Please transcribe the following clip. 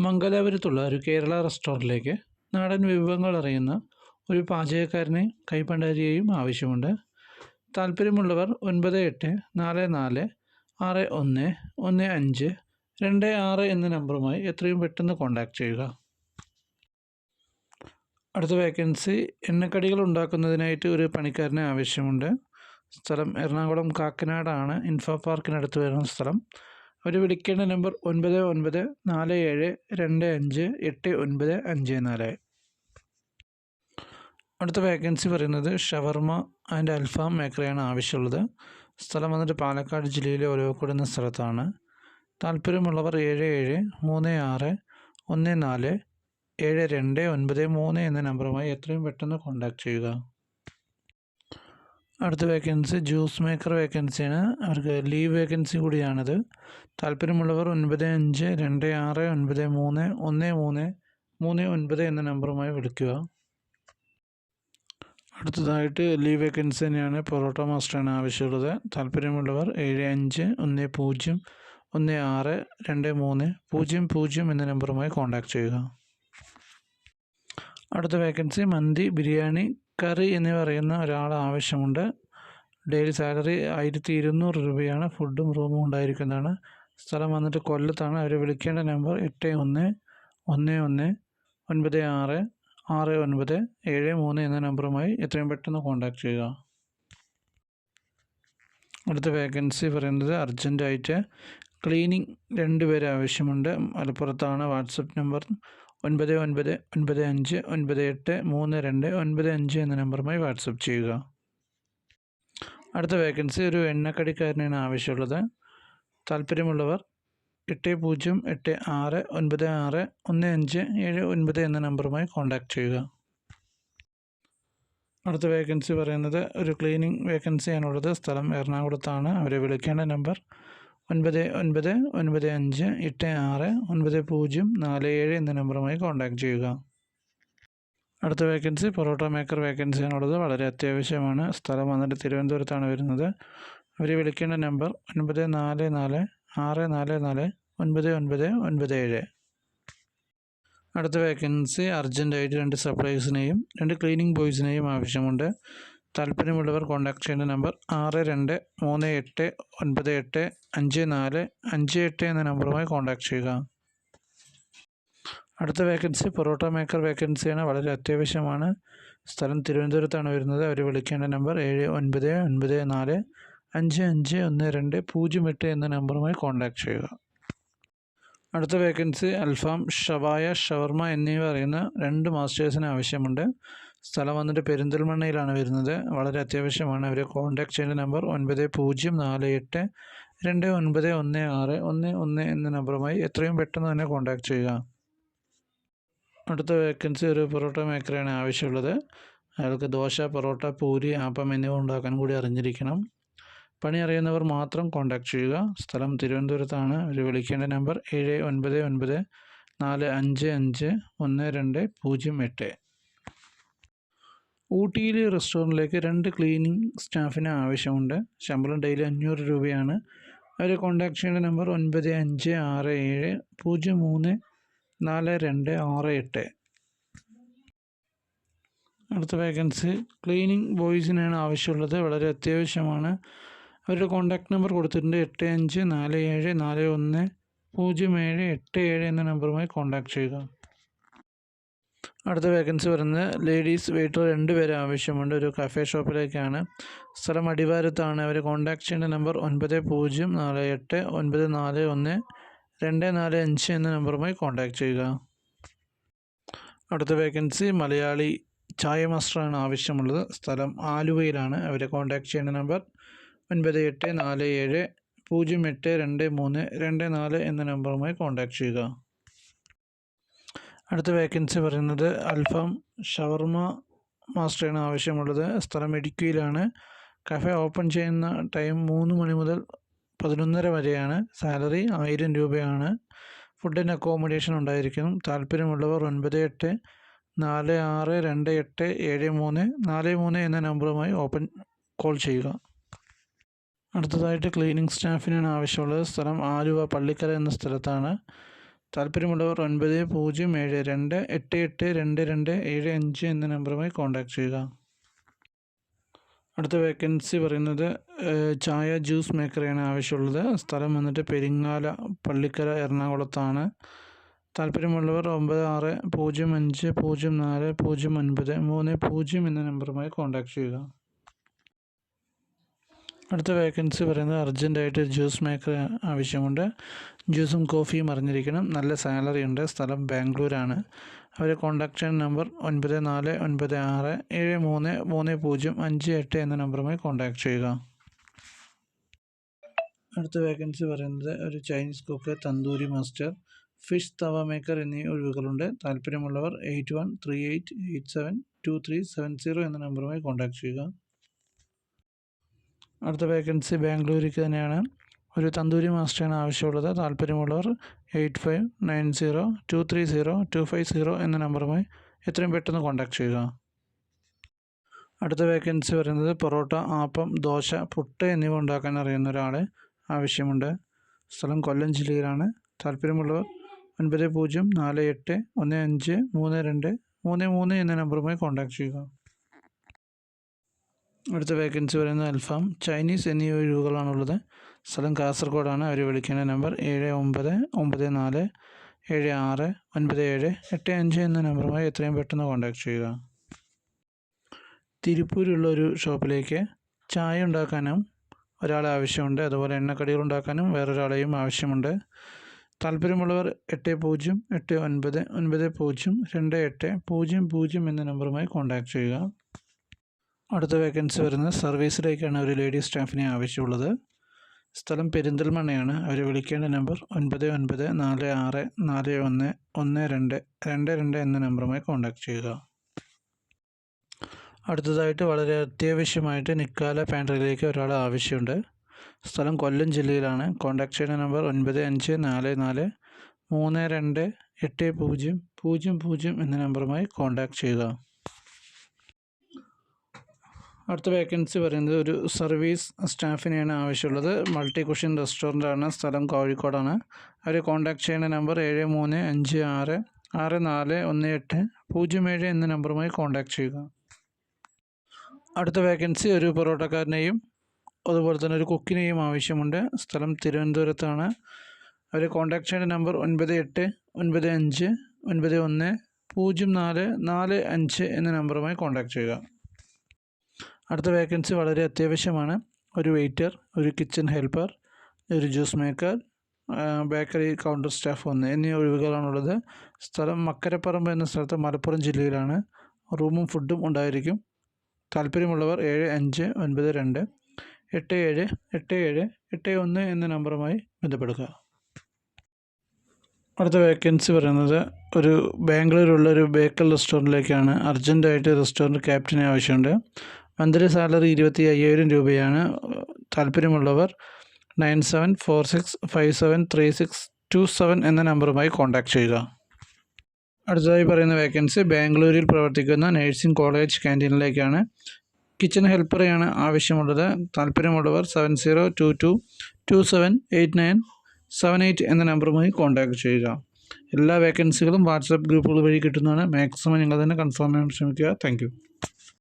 മംഗലാപുരത്തുള്ള ഒരു കേരള റെസ്റ്റോറന്റിലേക്ക് നാടൻ വിഭവങ്ങൾ അറിയുന്ന ഒരു പാചകക്കാരനെ കൈപ്പണ്ടാരിയെയും ആവശ്യമുണ്ട്. താല്പര്യമുള്ളവർ ഒൻപത് എട്ട് നാല് നാല് ആറ് ഒന്ന് ഒന്ന് അഞ്ച് രണ്ട് ആറ് എന്ന നമ്പറുമായി എത്രയും പെട്ടെന്ന് കോൺടാക്റ്റ് ചെയ്യുക. അടുത്ത വേക്കൻസി എണ്ണക്കടികൾ ഉണ്ടാക്കുന്നതിനായിട്ട് ഒരു പണിക്കാരനെ ആവശ്യമുണ്ട്. സ്ഥലം എറണാകുളം കാക്കനാടാണ്. ഇൻഫോ പാർക്കിനടുത്ത് വരുന്ന സ്ഥലം. അവർ വിളിക്കേണ്ട നമ്പർ ഒൻപത് ഒൻപത് നാല് ഏഴ് രണ്ട് അഞ്ച് എട്ട് ഒൻപത് അഞ്ച് നാല്. അടുത്ത വേക്കൻസി പറയുന്നത് ഷവർമ ആൻഡ് അൽഫാം മേഖലയാണ് ആവശ്യമുള്ളത്. സ്ഥലം വന്നിട്ട് പാലക്കാട് ജില്ലയിലെ ഒലവക്കൂട് എന്ന സ്ഥലത്താണ്. താല്പര്യമുള്ളവർ ഏഴ് ഏഴ് മൂന്ന് ആറ് ഒന്ന് നാല് ഏഴ് രണ്ട് ഒൻപത് മൂന്ന് എന്ന നമ്പറുമായി എത്രയും പെട്ടെന്ന് കോൺടാക്റ്റ് ചെയ്യുക. അടുത്ത വേക്കൻസി ജ്യൂസ് മേക്കർ വേക്കൻസിയാണ് അവർക്ക് ലീവ് വേക്കൻസി കൂടിയാണിത്. താല്പര്യമുള്ളവർ ഒൻപത് അഞ്ച് രണ്ട് ആറ് ഒൻപത് മൂന്ന് ഒന്ന് മൂന്ന് മൂന്ന് ഒൻപത് എന്ന നമ്പറുമായി വിളിക്കുക. അടുത്തതായിട്ട് ലീവ് വേക്കൻസി തന്നെയാണ്. പൊറോട്ട മാസ്റ്ററാണ് ആവശ്യമുള്ളത്. താല്പര്യമുള്ളവർ ഏഴ് അഞ്ച് ഒന്ന് പൂജ്യം ഒന്ന് ആറ് രണ്ട് മൂന്ന് പൂജ്യം പൂജ്യം എന്ന നമ്പറുമായി കോൺടാക്റ്റ് ചെയ്യുക. അടുത്ത വേക്കൻസി മന്തി ബിരിയാണി കറി എന്ന് പറയുന്ന ഒരാൾ ആവശ്യമുണ്ട്. ഡെയിലി സാലറി ആയിരത്തി ഇരുന്നൂറ് രൂപയാണ്. ഫുഡും റൂമും ഉണ്ടായിരിക്കുന്നതാണ്. സ്ഥലം വന്നിട്ട് കൊല്ലത്താണ്. അവർ വിളിക്കേണ്ട നമ്പർ എട്ട് ഒന്ന് ഒന്ന് ഒന്ന് ഒൻപത് ആറ് ആറ് ഒൻപത് ഏഴ് മൂന്ന് എന്ന നമ്പറുമായി എത്രയും പെട്ടെന്ന് കോൺടാക്റ്റ് ചെയ്യുക. അടുത്ത വേക്കൻസി പറയുന്നത് അർജന്റായിട്ട് ക്ലീനിങ് രണ്ട് പേര് ആവശ്യമുണ്ട്. മലപ്പുറത്താണ്. വാട്സപ്പ് നമ്പർ ഒൻപത് ഒൻപത് ഒൻപത് അഞ്ച് ഒൻപത് എട്ട് മൂന്ന് രണ്ട് ഒൻപത് അഞ്ച് എന്ന നമ്പറുമായി വാട്സപ്പ് ചെയ്യുക. അടുത്ത വേക്കൻസി ഒരു എണ്ണക്കടിക്കാരനാണ് ആവശ്യമുള്ളത്. താല്പര്യമുള്ളവർ എട്ട് പൂജ്യം എട്ട് ആറ് ഒൻപത് ആറ് ഒന്ന് അഞ്ച് ഏഴ് ഒൻപത് എന്ന നമ്പറുമായി കോൺടാക്റ്റ് ചെയ്യുക. അടുത്ത വേക്കൻസി പറയുന്നത് ഒരു ക്ലീനിങ് വേക്കൻസിയാണുള്ളത്. സ്ഥലം എറണാകുളത്താണ്. അവരെ വിളിക്കേണ്ട നമ്പർ ഒൻപത് ഒൻപത് ഒൻപത് അഞ്ച് എട്ട് ആറ് ഒൻപത് പൂജ്യം നാല് ഏഴ് എന്ന നമ്പറുമായി കോൺടാക്റ്റ് ചെയ്യുക. അടുത്ത വേക്കൻസി പൊറോട്ട മേക്കർ വേക്കൻസിയാണുള്ളത് വളരെ അത്യാവശ്യമാണ്. സ്ഥലം വന്നിട്ട് തിരുവനന്തപുരത്താണ് വരുന്നത്. അവർ വിളിക്കേണ്ട നമ്പർ ഒൻപത് നാല് നാല് ആറ് നാല് നാല് ഒൻപത് ഒൻപത് ഒൻപത് ഏഴ്. അടുത്ത വേക്കൻസി അർജന്റായിട്ട് രണ്ട് സപ്ലൈസിനെയും രണ്ട് ക്ലീനിങ് ബോയ്സിനെയും ആവശ്യമുണ്ട്. താല്പര്യമുള്ളവർ കോൺടാക്ട് ചെയ്യേണ്ട നമ്പർ ആറ് രണ്ട് മൂന്ന് എട്ട് ഒൻപത് എട്ട് അഞ്ച് നാല് അഞ്ച് എട്ട് എന്ന നമ്പറുമായി കോൺടാക്ട് ചെയ്യുക. അടുത്ത വേക്കൻസി പൊറോട്ട മേക്കർ വേക്കൻസിയാണ് വളരെ അത്യാവശ്യമാണ്. സ്ഥലം തിരുവനന്തപുരത്താണ് വരുന്നത്. അവർ വിളിക്കേണ്ട നമ്പർ ഏഴ് ഒൻപത് ഒൻപത് നാല് അഞ്ച് അഞ്ച് ഒന്ന് രണ്ട് പൂജ്യം എട്ട് എന്ന നമ്പറുമായി കോൺടാക്ട് ചെയ്യുക. അടുത്ത വേക്കൻസി അൽഫാം ഷവായ ഷവർമ എന്നിവ അറിയുന്ന രണ്ട് മാസ്റ്റേഴ്സിന് ആവശ്യമുണ്ട്. സ്ഥലം വന്നിട്ട് പെരിന്തൽമണ്ണയിലാണ് വരുന്നത്. വളരെ അത്യാവശ്യമാണ്. അവരെ കോൺടാക്ട് ചെയ്യേണ്ട നമ്പർ ഒൻപത് പൂജ്യം നാല് എട്ട് രണ്ട് ഒൻപത് ഒന്ന് ആറ് ഒന്ന് ഒന്ന് എന്ന നമ്പറുമായി എത്രയും പെട്ടെന്ന് തന്നെ കോൺടാക്ട് ചെയ്യുക. അടുത്ത വേക്കൻസി ഒരു പൊറോട്ട മേക്കറാണ് ആവശ്യമുള്ളത്. അയാൾക്ക് ദോശ പൊറോട്ട പൂരി ആപ്പം എന്നിവ ഉണ്ടാക്കാൻ കൂടി അറിഞ്ഞിരിക്കണം. പണി അറിയുന്നവർ മാത്രം കോൺടാക്ട് ചെയ്യുക. സ്ഥലം തിരുവനന്തപുരത്താണ്. അവർ വിളിക്കേണ്ട നമ്പർ ഏഴ് ഒൻപത് ഒൻപത് നാല് അഞ്ച് അഞ്ച് ഒന്ന് രണ്ട് പൂജ്യം എട്ട്. ഊട്ടിയിലെ റെസ്റ്റോറന്റിലേക്ക് രണ്ട് ക്ലീനിങ് സ്റ്റാഫിന് ആവശ്യമുണ്ട്. ശമ്പളം ഡെയിലി അഞ്ഞൂറ് രൂപയാണ്. അവരെ കോൺടാക്ട് ചെയ്യേണ്ട നമ്പർ ഒൻപത് അഞ്ച് ആറ് ഏഴ് പൂജ്യം മൂന്ന് നാല് രണ്ട് ആറ് എട്ട്. അടുത്ത വേക്കൻസി. ക്ലീനിങ് ബോയ്സിനാണ് ആവശ്യമുള്ളത്. വളരെ അത്യാവശ്യമാണ്. അവരുടെ കോൺടാക്ട് നമ്പർ കൊടുത്തിട്ടുണ്ട് എട്ട് അഞ്ച് നാല് ഏഴ് നാല് ഒന്ന് പൂജ്യം ഏഴ് എട്ട് ഏഴ് എന്ന നമ്പറുമായി കോൺടാക്ട് ചെയ്യുക. അടുത്ത വേക്കൻസി വരുന്നത് ലേഡീസ് വെയിറ്റർ രണ്ട് പേരെ ആവശ്യമുണ്ട്. ഒരു കഫേ ഷോപ്പിലേക്കാണ് സ്ഥലം അടിവാരത്താണ്. അവർ കോൺടാക്ട് ചെയ്യേണ്ട നമ്പർ ഒൻപത് പൂജ്യം നാല് എട്ട് ഒൻപത് നാല് ഒന്ന് രണ്ട് നാല് അഞ്ച് എന്ന നമ്പറുമായി കോൺടാക്ട് ചെയ്യുക. അടുത്ത വേക്കൻസി മലയാളി ചായ മാസ്റ്ററാണ് ആവശ്യമുള്ളത്. സ്ഥലം ആലുവയിലാണ്. അവരെ കോൺടാക്ട് ചെയ്യേണ്ട നമ്പർ ഒൻപത് എട്ട് നാല് ഏഴ് പൂജ്യം എട്ട് രണ്ട് മൂന്ന് രണ്ട് നാല് എന്ന നമ്പറുമായി കോൺടാക്ട് ചെയ്യുക. അടുത്ത വേക്കൻസി പറയുന്നത് അൽഫാം ഷവർമ മാസ്റ്ററാണ് ആവശ്യമുള്ളത്. സ്ഥലം ഇടുക്കിയിലാണ്. കഫേ ഓപ്പൺ ചെയ്യുന്ന ടൈം മൂന്ന് മണി മുതൽ പതിനൊന്നര വരെയാണ്. സാലറി ആയിരം രൂപയാണ്. ഫുഡ് ആൻഡ് അക്കോമഡേഷൻ ഉണ്ടായിരിക്കും താല്പര്യമുള്ളവർ ഒൻപത് എട്ട് നാല് ആറ് രണ്ട് എട്ട് ഏഴ് മൂന്ന് നാല് മൂന്ന് എന്ന നമ്പറുമായി ഓപ്പൺ കോൾ ചെയ്യുക. അടുത്തതായിട്ട് ക്ലീനിങ് സ്റ്റാഫിനാണ് ആവശ്യമുള്ളത്. സ്ഥലം ആലുവ പള്ളിക്കര എന്ന സ്ഥലത്താണ്. താല്പര്യമുള്ളവർ ഒൻപത് പൂജ്യം ഏഴ് രണ്ട് എട്ട് എട്ട് രണ്ട് രണ്ട് ഏഴ് അഞ്ച് എന്ന നമ്പറുമായി കോൺടാക്ട് ചെയ്യുക. അടുത്ത വേക്കൻസി പറയുന്നത് ചായ ജ്യൂസ് മേക്കറെയാണ് ആവശ്യമുള്ളത്. സ്ഥലം വന്നിട്ട് പെരിങ്ങാല പള്ളിക്കര എറണാകുളത്താണ്. താല്പര്യമുള്ളവർ ഒമ്പത് ആറ് പൂജ്യം അഞ്ച് പൂജ്യം നാല് പൂജ്യം ഒൻപത് മൂന്ന് പൂജ്യം എന്ന നമ്പറുമായി കോൺടാക്ട് ചെയ്യുക. അടുത്ത വേക്കൻസി പറയുന്നത് അർജന്റായിട്ട് ജ്യൂസ് മേക്കർ ആവശ്യമുണ്ട്. ജ്യൂസും കോഫിയും അറിഞ്ഞിരിക്കണം. നല്ല സാലറി ഉണ്ട്. സ്ഥലം ബാംഗ്ലൂരാണ്. അവരെ കോൺടാക്ട് ചെയ്യാൻ നമ്പർ ഒൻപത് നാല് ഒൻപത് ആറ് ഏഴ് മൂന്ന് മൂന്ന് പൂജ്യം അഞ്ച് എട്ട് എന്ന നമ്പറുമായി കോൺടാക്ട് ചെയ്യുക. അടുത്ത വേക്കൻസി പറയുന്നത് ഒരു Chinese cook tandoori master fish tawa maker എന്നീ ഒഴിവുകളുണ്ട്. താല്പര്യമുള്ളവർ eight one three eight eight seven two three seven zero എന്ന നമ്പറുമായി കോൺടാക്ട് ചെയ്യുക. അടുത്ത വേക്കൻസി ബാംഗ്ലൂരിക്ക് തന്നെയാണ്. ഒരു തന്തൂരി മാസ്റ്ററാണ് ആവശ്യമുള്ളത്. താല്പര്യമുള്ളവർ eight five nine zero two three zero two five zero എന്ന നമ്പറുമായി എത്രയും പെട്ടെന്ന് കോൺടാക്ട് ചെയ്യുക. അടുത്ത വേക്കൻസി പറയുന്നത് പൊറോട്ട ആപ്പം ദോശ പുട്ട് എന്നിവ ഉണ്ടാക്കാൻ അറിയുന്ന ഒരാളെ ആവശ്യമുണ്ട്. സ്ഥലം കൊല്ലം ജില്ലയിലാണ്. താല്പര്യമുള്ളവർ ഒൻപത് പൂജ്യം നാല് എട്ട് ഒന്ന് അഞ്ച് മൂന്ന് രണ്ട് മൂന്ന് മൂന്ന് എന്ന നമ്പറുമായി കോൺടാക്ട് ചെയ്യുക. അടുത്ത വേക്കൻസി പറയുന്നത് അൽഫാം. ചൈനീസ് എന്നീ ഒഴിവുകളാണുള്ളത്. സ്ഥലം കാസർഗോഡാണ്. അവർ വിളിക്കേണ്ട നമ്പർ ഏഴ് ഒമ്പത് ഒമ്പത് നാല് ഏഴ് ആറ് ഒൻപത് ഏഴ് എട്ട് അഞ്ച് എന്ന നമ്പറുമായി എത്രയും പെട്ടെന്ന് കോൺടാക്ട് ചെയ്യുക. തിരുപ്പൂരുള്ള ഒരു ഷോപ്പിലേക്ക് ചായ ഉണ്ടാക്കാനും ഒരാളെ ആവശ്യമുണ്ട്. അതുപോലെ എണ്ണക്കടികൾ ഉണ്ടാക്കാനും വേറൊരാളെയും ആവശ്യമുണ്ട്. താല്പര്യമുള്ളവർ എട്ട് പൂജ്യം എട്ട് ഒൻപത് ഒൻപത് പൂജ്യം രണ്ട് എട്ട് പൂജ്യം പൂജ്യം എന്ന നമ്പറുമായി കോൺടാക്ട് ചെയ്യുക. അടുത്ത വേക്കൻസി വരുന്നത് സർവീസിലേക്കാണ് ഒരു ലേഡി സ്റ്റാഫിനെ ആവശ്യമുള്ളത്. സ്ഥലം പെരിന്തൽമണ്ണയാണ്. അവർ വിളിക്കേണ്ട നമ്പർ ഒൻപത് ഒൻപത് നാല് ആറ് നാല് ഒന്ന് ഒന്ന് രണ്ട് രണ്ട് രണ്ട് എന്ന നമ്പറുമായി കോൺടാക്റ്റ് ചെയ്യുക. അടുത്തതായിട്ട് വളരെ അത്യാവശ്യമായിട്ട് നിക്കാല പാൻട്രിയിലേക്ക് ഒരാൾ ആവശ്യമുണ്ട്. സ്ഥലം കൊല്ലം ജില്ലയിലാണ്. കോൺടാക്ട് ചെയ്യുന്ന നമ്പർ ഒൻപത് അഞ്ച് നാല് നാല് മൂന്ന് രണ്ട് എട്ട് പൂജ്യം പൂജ്യം പൂജ്യം എന്ന നമ്പറുമായി കോൺടാക്ട് ചെയ്യുക. അടുത്ത വേക്കൻസി പറയുന്നത് ഒരു സർവീസ് സ്റ്റാഫിനെയാണ് ആവശ്യമുള്ളത്. മൾട്ടി കുഷൻ ആണ്. സ്ഥലം കോഴിക്കോടാണ്. അവർ കോൺടാക്ട് ചെയ്യുന്ന നമ്പർ ഏഴ് മൂന്ന് അഞ്ച് ആറ് ആറ് നാല് ഒന്ന് എട്ട് പൂജ്യം ഏഴ് എന്ന നമ്പറുമായി കോൺടാക്ട് ചെയ്യുക. അടുത്ത വേക്കൻസി ഒരു പൊറോട്ടക്കാരനെയും അതുപോലെ തന്നെ ഒരു കുക്കിനെയും ആവശ്യമുണ്ട്. സ്ഥലം തിരുവനന്തപുരത്താണ്. അവർ കോൺടാക്ട് ചെയ്യേണ്ട നമ്പർ ഒൻപത് എട്ട് ഒൻപത് അഞ്ച് ഒൻപത് ഒന്ന് പൂജ്യം നാല് നാല് അഞ്ച് എന്ന നമ്പറുമായി കോൺടാക്ട് ചെയ്യുക. അടുത്ത വേക്കൻസി വളരെ അത്യാവശ്യമാണ്. ഒരു വെയിറ്റർ ഒരു കിച്ചൺ ഹെൽപ്പർ ഒരു juice maker bakery counter staff ഒന്ന് എന്നീ ഒഴിവുകളാണുള്ളത്. സ്ഥലം മക്കരപ്പറമ്പ് എന്ന സ്ഥലത്ത് മലപ്പുറം ജില്ലയിലാണ്. റൂമും ഫുഡും ഉണ്ടായിരിക്കും. താല്പര്യമുള്ളവർ ഏഴ് അഞ്ച് ഒൻപത് രണ്ട് എട്ട് ഏഴ് എട്ട് ഏഴ് എട്ട് ഒന്ന് എന്ന നമ്പറുമായി ബന്ധപ്പെടുക. അടുത്ത വേക്കൻസി പറയുന്നത് ഒരു ബാംഗ്ലൂരുള്ള ഒരു ബേക്കൽ റെസ്റ്റോറന്റിലേക്കാണ് അർജന്റായിട്ട് റെസ്റ്റോറന്റ് ക്യാപ്റ്റനെ ആവശ്യമുണ്ട്. മന്ത്ലി സാലറി ഇരുപത്തി അയ്യായിരം രൂപയാണ്. താല്പര്യമുള്ളവർ nine seven four six five seven three six two seven എന്ന നമ്പറുമായി കോൺടാക്റ്റ് ചെയ്യുക. അടുത്തതായി പറയുന്ന വേക്കൻസി ബാംഗ്ലൂരിൽ പ്രവർത്തിക്കുന്ന നഴ്സിംഗ് കോളേജ് ക്യാന്റീനിലേക്കാണ് കിച്ചൺ ഹെൽപ്പറെയാണ് ആവശ്യമുള്ളത്. താല്പര്യമുള്ളവർ seven zero two two two seven eight nine seven eight എന്ന നമ്പറുമായി കോൺടാക്ട് ചെയ്യുക. എല്ലാ വേക്കൻസികളും വാട്സാപ്പ് ഗ്രൂപ്പുകൾ വഴി കിട്ടുന്നതാണ്. മാക്സിമം നിങ്ങൾ തന്നെ കൺഫേം ചെയ്യാൻ ശ്രമിക്കുക. താങ്ക്